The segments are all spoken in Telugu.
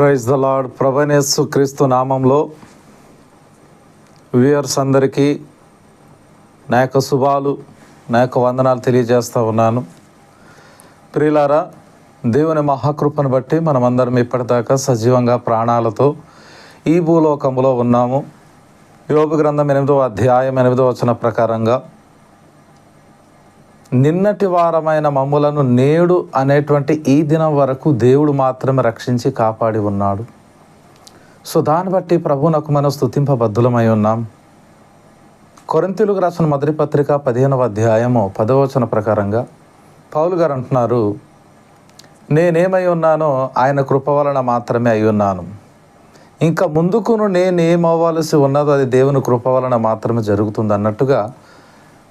Praise the lord. ప్రభనేసు క్రీస్తు నామంలో వ్యూయర్స్ అందరికీ నా యొక్క శుభాలు నా యొక్క వందనాలు తెలియజేస్తూ ఉన్నాను. ప్రియులారా దేవుని మహాకృపను బట్టి మనమందరం ఇప్పటిదాకా సజీవంగా ప్రాణాలతో ఈ భూలోకంలో ఉన్నాము. యోగ గ్రంథం ఎనిమిదో అధ్యాయం ఎనిమిదో వచన ప్రకారంగా నిన్నటి వారమైన మమ్ములను నేడు అనేటువంటి ఈ దినం వరకు దేవుడు మాత్రమే రక్షించి కాపాడి ఉన్నాడు. సో దాన్ని బట్టి ప్రభువునకు మనం స్థుతింపబద్ధులమై ఉన్నాం. కొరింతీలకు రాసిన మొదటి పత్రిక పదిహేనవ అధ్యాయము పదవచన ప్రకారంగా పౌలు గారు అంటున్నారు నేనేమై ఉన్నానో ఆయన కృప వలన మాత్రమే అయి ఉన్నాను. ఇంకా ముందుకును నేనేమవ్వాల్సి ఉన్నదో అది దేవుని కృప వలన మాత్రమే జరుగుతుంది అన్నట్టుగా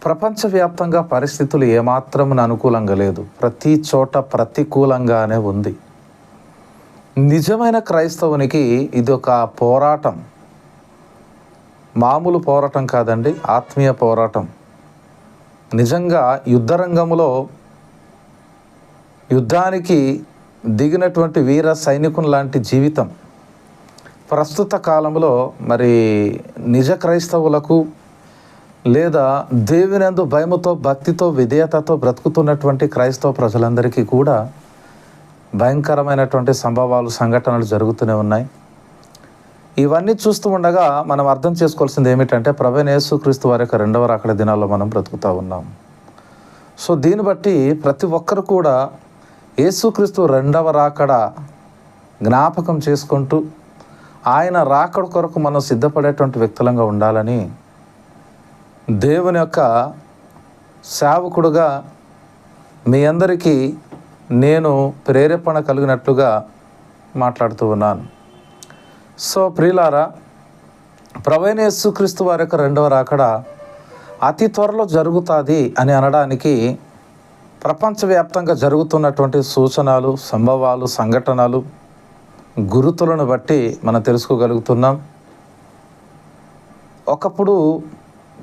ప్రపంచవ్యాప్తంగా పరిస్థితులు ఏమాత్రం అనుకూలంగా లేదు. ప్రతి చోట ప్రతికూలంగానే ఉంది. నిజమైన క్రైస్తవునికి ఇది ఒక పోరాటం. మామూలు పోరాటం కాదండి ఆత్మీయ పోరాటం. నిజంగా యుద్ధరంగంలో యుద్ధానికి దిగినటువంటి వీర సైనికుని లాంటి జీవితం. ప్రస్తుత కాలంలో మరి నిజ క్రైస్తవులకు లేదా దేవునందు భయముతో భక్తితో విధేయతతో బ్రతుకుతున్నటువంటి క్రైస్తవ ప్రజలందరికీ కూడా భయంకరమైనటువంటి సంభవాలు సంఘటనలు జరుగుతూనే ఉన్నాయి. ఇవన్నీ చూస్తూ ఉండగా మనం అర్థం చేసుకోవాల్సింది ఏమిటంటే ప్రభైన యేసుక్రీస్తు వారి యొక్క రెండవ రాకడ దినాల్లో మనం బ్రతుకుతూ ఉన్నాం. సో దీన్ని బట్టి ప్రతి ఒక్కరు కూడా యేసుక్రీస్తు రెండవ రాకడ జ్ఞాపకం చేసుకుంటూ ఆయన రాకడ కొరకు మనం సిద్ధపడేటువంటి వ్యక్తులంగా ఉండాలని దేవుని యొక్క సేవకుడుగా మీ అందరికీ నేను ప్రేరేపణ కలిగినట్లుగా మాట్లాడుతూ ఉన్నాను. సో ప్రియులారా ప్రవైన యేసుక్రీస్తు వారి యొక్క రెండవ రాకడ అతి త్వరలో జరుగుతుంది అని అనడానికి ప్రపంచవ్యాప్తంగా జరుగుతున్నటువంటి సూచనలు సంభవాలు సంఘటనలు గురుతులను బట్టి మనం తెలుసుకోగలుగుతున్నాం. ఒకప్పుడు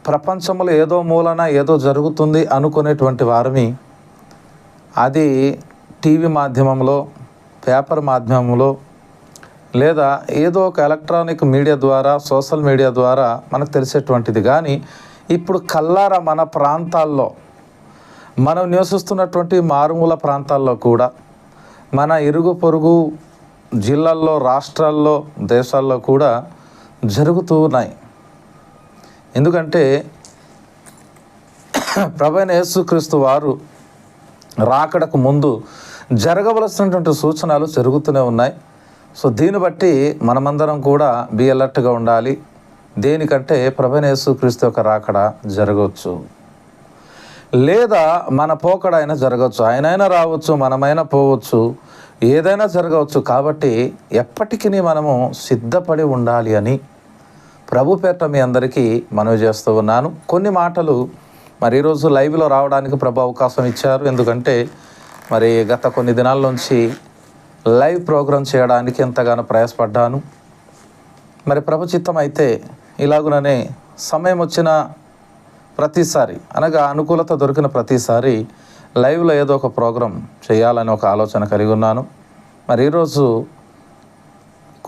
ప్రపంచంలో ఏదో మూలన ఏదో జరుగుతుంది అనుకునేటువంటి వారిని అది టీవీ మాధ్యమంలో పేపర్ మాధ్యమంలో లేదా ఏదో ఒక ఎలక్ట్రానిక్ మీడియా ద్వారా సోషల్ మీడియా ద్వారా మనకు తెలిసేటువంటిది. కానీ ఇప్పుడు కల్లారా మన ప్రాంతాల్లో మనం నివసిస్తున్నటువంటి మారుమూల ప్రాంతాల్లో కూడా మన ఇరుగు పొరుగు జిల్లాల్లో రాష్ట్రాల్లో దేశాల్లో కూడా జరుగుతూ ఉన్నాయి. ఎందుకంటే ప్రభైన యేసుక్రీస్తు వారు రాకడకు ముందు జరగవలసినటువంటి సూచనలు జరుగుతూనే ఉన్నాయి. సో దీన్ని బట్టి మనమందరం కూడా బి అలర్ట్గా ఉండాలి. దేనికంటే ప్రభైన యేసుక్రీస్తు యొక్క రాకడ జరగవచ్చు. లేదా మన పోకడ అయినా జరగవచ్చు. ఆయనైనా రావచ్చు మనమైనా పోవచ్చు ఏదైనా జరగవచ్చు. కాబట్టి ఎప్పటికీ మనము సిద్ధపడి ఉండాలి అని ప్రభు పేట మీ అందరికీ మనవి చేస్తూ ఉన్నాను. కొన్ని మాటలు మరి ఈరోజు లైవ్లో రావడానికి ప్రభు అవకాశం ఇచ్చారు. ఎందుకంటే మరి గత కొన్ని దినాల నుంచి లైవ్ ప్రోగ్రాం చేయడానికి ఎంతగానో ప్రయాసపడ్డాను. మరి ప్రభు చిత్తం అయితే ఇలాగుననే సమయం వచ్చిన ప్రతిసారి అనగా అనుకూలత దొరికిన ప్రతిసారి లైవ్లో ఏదో ఒక ప్రోగ్రాం చేయాలని ఒక ఆలోచన కలిగి ఉన్నాను. మరి ఈరోజు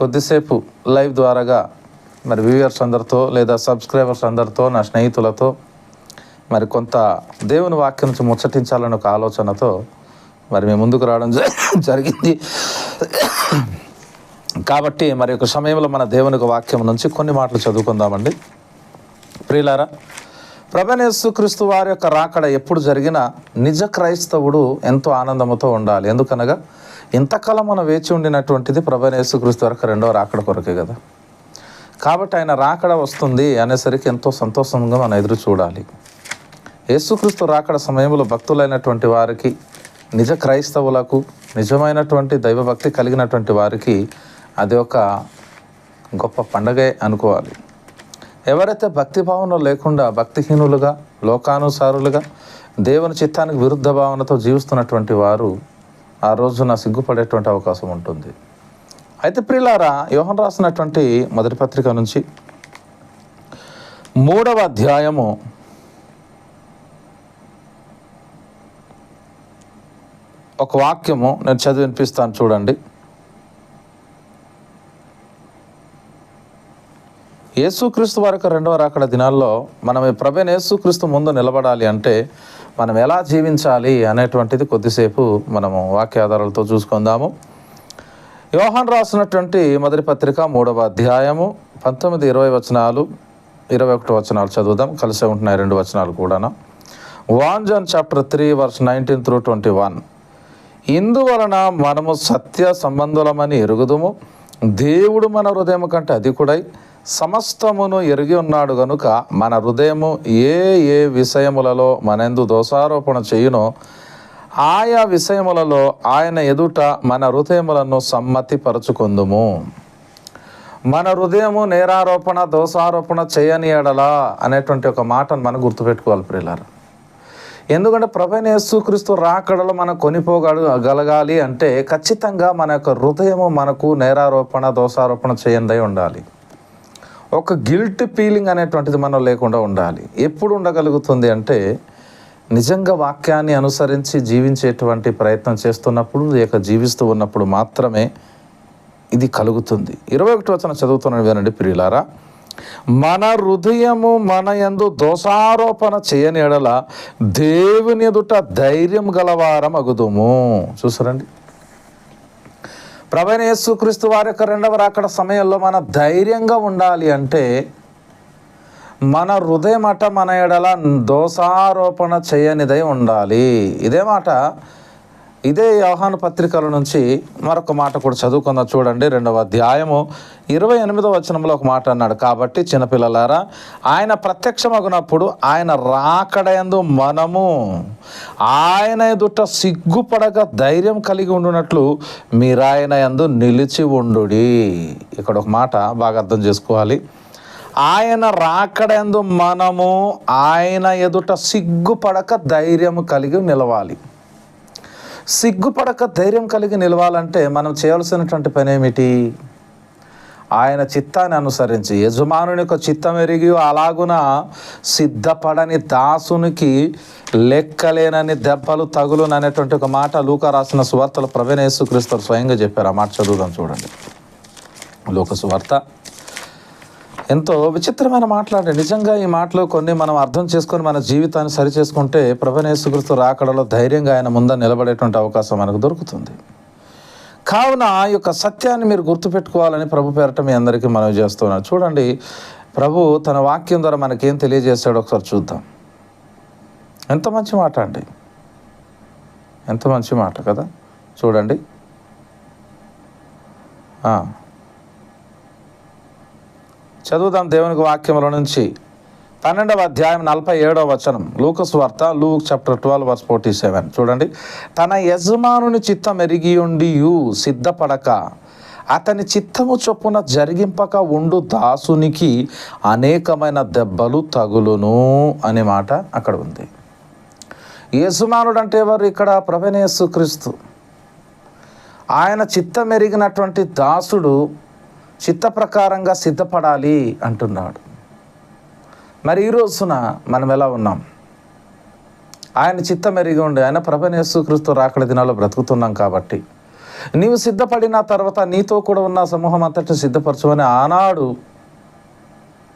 కొద్దిసేపు లైవ్ ద్వారాగా మరి వ్యూయర్స్ అందరితో లేదా సబ్స్క్రైబర్స్ అందరితో నా స్నేహితులతో మరి కొంత దేవుని వాక్యం నుంచి ముచ్చటించాలని ఒక ఆలోచనతో మరి మేము ముందుకు రావడం జ- జరిగింది. కాబట్టి మరి ఒక సమయంలో మన దేవునికి వాక్యం నుంచి కొన్ని మాటలు చదువుకుందామండి. ప్రియులారా ప్రభనేసుక్రీస్తు వారి యొక్క రాకడ ఎప్పుడు జరిగినా నిజ క్రైస్తవుడు ఎంతో ఆనందముతో ఉండాలి. ఎందుకనగా ఇంతకాలం మనం వేచి ఉండినటువంటిది ప్రభనేసు క్రీస్తు వరకు రెండవ రాకడ కొరకే కదా. కాబట్టి ఆయన రాకడ వస్తుంది అనేసరికి ఎంతో సంతోషంగా మనం ఎదురు చూడాలి. యేసుక్రీస్తు రాకడ సమయంలో భక్తులైనటువంటి వారికి నిజ క్రైస్తవులకు నిజమైనటువంటి దైవభక్తి కలిగినటువంటి వారికి అది ఒక గొప్ప పండగే అనుకోవాలి. ఎవరైతే భక్తి భావన లేకుండా భక్తిహీనులుగా లోకానుసారులుగా దేవుని చిత్తానికి విరుద్ధ భావనతో జీవిస్తున్నటువంటి వారు ఆ రోజున సిగ్గుపడేటువంటి అవకాశం ఉంటుంది. అయితే ప్రిలారా యోహన్ రాసినటువంటి మొదటి పత్రిక నుంచి మూడవ అధ్యాయము ఒక వాక్యము నేను చదివి వినిపిస్తాను చూడండి. యేసుక్రీస్తు వరకు రెండవ రాకడ దినాల్లో మనం ఈ యేసుక్రీస్తు ముందు నిలబడాలి అంటే మనం ఎలా జీవించాలి అనేటువంటిది కొద్దిసేపు మనము వాక్యాధారాలతో చూసుకుందాము. యోహాన్ రాసినటువంటి మొదటి పత్రిక మూడవ అధ్యాయము పంతొమ్మిది ఇరవై వచనాలు ఇరవై ఒకటి వచనాలు చదువుదాం. కలిసే ఉంటున్నాయి రెండు వచనాలు కూడాను. One John chapter three verse nineteen through twenty one. ఇందువలన మనము సత్య సంబంధులమని ఎరుగుదుము. దేవుడు మన హృదయం కంటే అధికుడై సమస్తమును ఎరిగి ఉన్నాడు గనుక మన హృదయము ఏ ఏ విషయములలో మనందు దోషారోపణ చేయునో ఆయా విషయములలో ఆయన ఎదుట మన హృదయములను సమ్మతిపరచుకుందుము. మన హృదయము నేరారోపణ దోషారోపణ చేయని ఎడలా అనేటువంటి ఒక మాటను మనం గుర్తుపెట్టుకోవాలి ప్రియులారా. ఎందుకంటే ప్రభైన యేసుక్రీస్తు రాకడలో మనం కొనిపోగల గలగాలి అంటే ఖచ్చితంగా మన యొక్క హృదయము మనకు నేరారోపణ దోషారోపణ చేయందై ఉండాలి. ఒక గిల్ట్ ఫీలింగ్ అనేటువంటిది మనం లేకుండా ఉండాలి. ఎప్పుడు ఉండగలుగుతుంది అంటే నిజంగా వాక్యాన్ని అనుసరించి జీవించేటువంటి ప్రయత్నం చేస్తున్నప్పుడు లేక జీవిస్తూ ఉన్నప్పుడు మాత్రమే ఇది కలుగుతుంది. ఇరవై ఒకటి వచ్చిన చదువుతున్న వినండి ప్రియులారా. మన హృదయము మన యందు దోషారోపణ చేయని ఎడల దేవుని ఎదుట ధైర్యం గలవారం అగుదుము. చూసారండి. ప్రవణ యేసుక్రీస్తు వారి యొక్క రెండవ రాకడ సమయంలో మన ధైర్యంగా ఉండాలి అంటే మన హృదయమట మన ఎడల దోషారోపణ చేయనిదై ఉండాలి. ఇదే మాట ఇదే వ్యవహాన పత్రికల నుంచి మరొక మాట కూడా చదువుకుందాం చూడండి రెండవ అధ్యాయము ఇరవై ఎనిమిదవ వచనంలో ఒక మాట అన్నాడు. కాబట్టి చిన్నపిల్లలారా ఆయన ప్రత్యక్షమగునప్పుడు ఆయన రాకడయందు మనము ఆయన ఎదుట సిగ్గుపడక ధైర్యం కలిగి ఉండునట్లు మీరాయన యందు నిలిచి ఉండుడి. ఇక్కడ ఒక మాట బాగా అర్థం చేసుకోవాలి. ఆయన రాకడందు మనము ఆయన ఎదుట సిగ్గుపడక ధైర్యం కలిగి నిలవాలి. సిగ్గుపడక ధైర్యం కలిగి నిలవాలంటే మనం చేయాల్సినటువంటి పని ఏమిటి? ఆయన చిత్తాన్ని అనుసరించి యజమానుని యొక్క చిత్తం ఎరిగి అలాగున సిద్ధపడని దాసునికి లెక్కలేనని దెబ్బలు తగులును అనేటువంటి ఒక మాట లూక రాసిన సువార్తలు ప్రవీణ యేసుక్రీస్తు స్వయంగా చెప్పారు. ఆ మాట చదువుదాం చూడండి. లోక సువార్త ఎంతో విచిత్రమైన మాట్లాడే నిజంగా ఈ మాటలు కొన్ని మనం అర్థం చేసుకొని మన జీవితాన్ని సరి చేసుకుంటే ప్రభనేసుకృతు రాకడలో ధైర్యంగా ఆయన ముందర నిలబడేటువంటి అవకాశం మనకు దొరుకుతుంది. కావున ఆ యొక్క సత్యాన్ని మీరు గుర్తుపెట్టుకోవాలని ప్రభు పేరట మీ అందరికీ మనవి చేస్తున్నాను. చూడండి ప్రభు తన వాక్యం ద్వారా మనకేం తెలియజేస్తాడో ఒకసారి చూద్దాం. ఎంత మంచి మాట అండి. ఎంత మంచి మాట కదా. చూడండి. చదువుదాం దేవునికి వాక్యముల నుంచి. పన్నెండవ అధ్యాయం నలభై ఏడవ వచనం. లూకస్ వార్త Luke chapter twelve verse forty seven. చూడండి. తన యజమానుని చిత్తం ఎరిగి ఉండి సిద్ధపడక అతని చిత్తము చొప్పున జరిగింపక ఉండు దాసునికి అనేకమైన దెబ్బలు తగులును అనే మాట అక్కడ ఉంది. యజమానుడు అంటే ఎవరు? ఇక్కడ ప్రభనేసు క్రీస్తు ఆయన చిత్తం ఎరిగినటువంటి దాసుడు చిత్త ప్రకారంగా సిద్ధపడాలి అంటున్నాడు. మరి ఈ రోజున మనం ఎలా ఉన్నాం? ఆయన చిత్తం ఎరిగి ఉండి ఆయన ప్రభనేసుక్రీస్తు రాకడ దినాల్లో బ్రతుకుతున్నాం కాబట్టి నీవు సిద్ధపడిన తర్వాత నీతో కూడా ఉన్న సమూహం అంతటి సిద్ధపరచమని ఆనాడు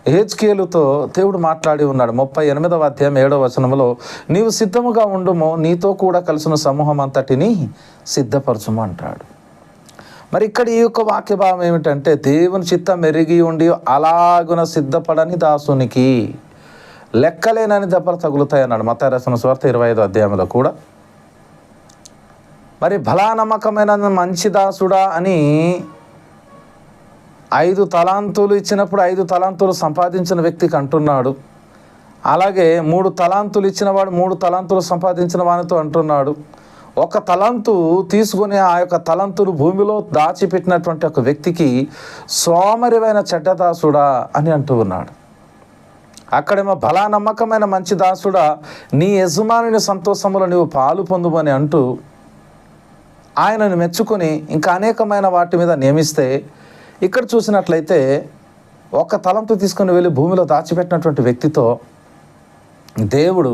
హెచ్కేలుతో దేవుడు మాట్లాడి ఉన్నాడు. ముప్పై ఎనిమిదవ అధ్యాయం ఏడవ వచనంలో నీవు సిద్ధముగా ఉండుము నీతో కూడా కలిసిన సమూహం అంతటిని సిద్ధపరచుము అంటాడు. మరి ఇక్కడ ఈ యొక్క వాక్య భావం ఏమిటంటే దేవుని చిత్తం మెరిగి ఉండి అలాగున సిద్ధపడని దాసునికి లెక్కలేనని దెబ్బలు తగులుతాయి అన్నాడు. మత రసన స్వార్థ ఇరవై ఐదు అధ్యాయంలో కూడా. మరి బలానమ్మకమైన మంచి దాసుడా అని ఐదు తలాంతులు ఇచ్చినప్పుడు ఐదు తలాంతులు సంపాదించిన వ్యక్తికి అంటున్నాడు. అలాగే మూడు తలాంతులు ఇచ్చినవాడు మూడు తలాంతులు సంపాదించిన వానితో అంటున్నాడు. ఒక తలంతు తీసుకుని ఆ యొక్క తలంతును భూమిలో దాచిపెట్టినటువంటి ఒక వ్యక్తికి సోమరివైన చెడ్డదాసుడా అని అంటూ ఉన్నాడు. అక్కడేమో బలా నమ్మకమైన మంచి దాసుడా నీ యజమానుని సంతోషములో నీవు పాలు పొందుమని అంటూ ఆయనను మెచ్చుకొని ఇంకా అనేకమైన వాటి మీద నియమిస్తే ఇక్కడ చూసినట్లయితే ఒక తలంతు తీసుకొని వెళ్ళి భూమిలో దాచిపెట్టినటువంటి వ్యక్తితో దేవుడు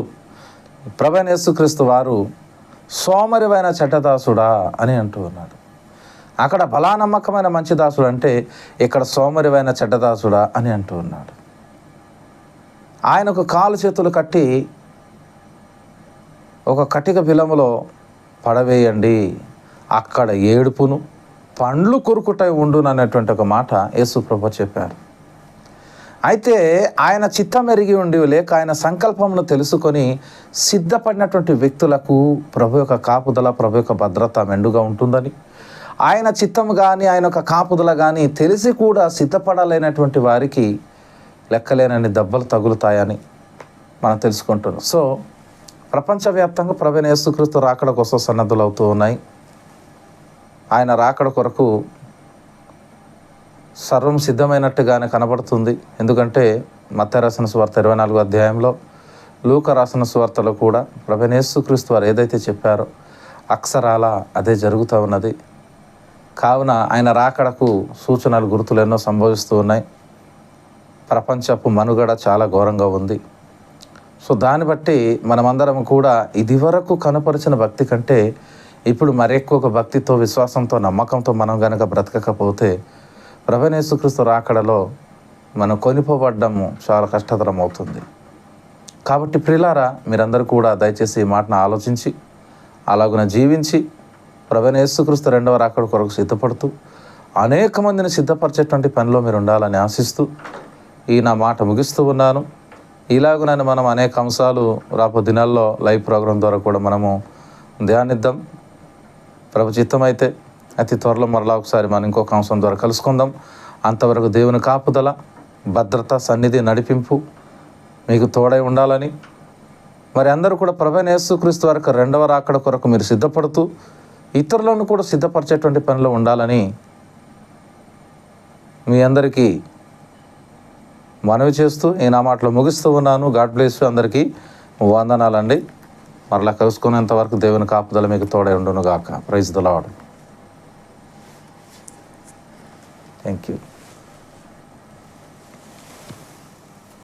ప్రభనేసుక్రీస్తు వారు సోమరివైన చెడ్డదాసుడా అని అంటూ ఉన్నాడు. అక్కడ బలానమ్మకమైన మంచి దాసుడు అంటే ఇక్కడ సోమరివైన చెడ్డదాసుడా అని అంటూ ఉన్నాడు. ఆయనకు కాలు చేతులు కట్టి ఒక కటిక బిలములో పడవేయండి అక్కడ ఏడుపును పండ్లు కొరుకుటై ఉండును అనేటువంటి ఒక మాట యేసుప్రభు చెప్పారు. అయితే ఆయన చిత్తం ఎరిగి ఉండి లేక ఆయన సంకల్పమును తెలుసుకొని సిద్ధపడినటువంటి వ్యక్తులకు ప్రభు యొక్క కాపుదల ప్రభు యొక్క భద్రత మెండుగా ఉంటుందని. ఆయన చిత్తం కానీ ఆయన యొక్క కాపుదల కానీ తెలిసి కూడా సిద్ధపడలేనటువంటి వారికి లెక్కలేనని దెబ్బలు తగులుతాయని మనం తెలుసుకుంటున్నాం. సో ప్రపంచవ్యాప్తంగా ప్రవీణ యేసుక్రీస్తు రాకడ కోసం సన్నద్ధులు అవుతూ ఉన్నాయి. ఆయన రాకడ కొరకు సర్వం సిద్ధమైనట్టుగానే కనబడుతుంది. ఎందుకంటే మత్త రాసిన స్వార్థ ఇరవై నాలుగో అధ్యాయంలో లూక రాసిన స్వార్థలో కూడా ప్రభనేసుక్రీస్తు వారు ఏదైతే చెప్పారో అక్షరాల అదే జరుగుతూ ఉన్నది. కావున ఆయన రాకడకు సూచనలు గుర్తులు ఎన్నో సంభవిస్తూ ఉన్నాయి. ప్రపంచపు మనుగడ చాలా ఘోరంగా ఉంది. సో దాన్ని బట్టి మనమందరం కూడా ఇదివరకు కనపరిచిన భక్తి కంటే ఇప్పుడు మరెక్కువ భక్తితో విశ్వాసంతో నమ్మకంతో మనం గనక బ్రతకకపోతే ప్రభనేసుక్రీస్తు రాకడలో మనం కొనిపోబడ్డము చాలా కష్టతరం అవుతుంది కాబట్టి ప్రిలారా మీరందరూ కూడా దయచేసి ఈ మాటను ఆలోచించి అలాగున జీవించి ప్రభనేసుక్రీస్తు రెండవ రాకడ కొరకు సిద్ధపడుతూ అనేక మందిని సిద్ధపరిచేటువంటి పనిలో మీరు ఉండాలని ఆశిస్తూ ఈ నా మాట ముగిస్తూ ఉన్నాను. ఇలాగునని మనం అనేక అంశాలు రాబో దినాల్లో లైవ్ ప్రోగ్రాం ద్వారా కూడా మనము ధ్యానిద్దాం. ప్రభు చిత్తమైతే అతి త్వరలో మరలా ఒకసారి మనం ఇంకొక అంశం ద్వారా కలుసుకుందాం. అంతవరకు దేవుని కాపుదల భద్రత సన్నిధి నడిపింపు మీకు తోడై ఉండాలని మరి అందరూ కూడా ప్రభు యేసుక్రీస్తు వరకు రెండవ రాకడ కొరకు మీరు సిద్ధపడుతూ ఇతరులను కూడా సిద్ధపరిచేటువంటి పనిలో ఉండాలని మీ అందరికీ మనవి చేస్తూ నేను ఆ మాటలు ముగిస్తూ ఉన్నాను. గాడ్ బ్లెస్ అందరికీ. వందనాలండి. మరలా కలుసుకునేంత వరకు దేవుని కాపుదల మీకు తోడై ఉండునుగాక. Praise the Thank you.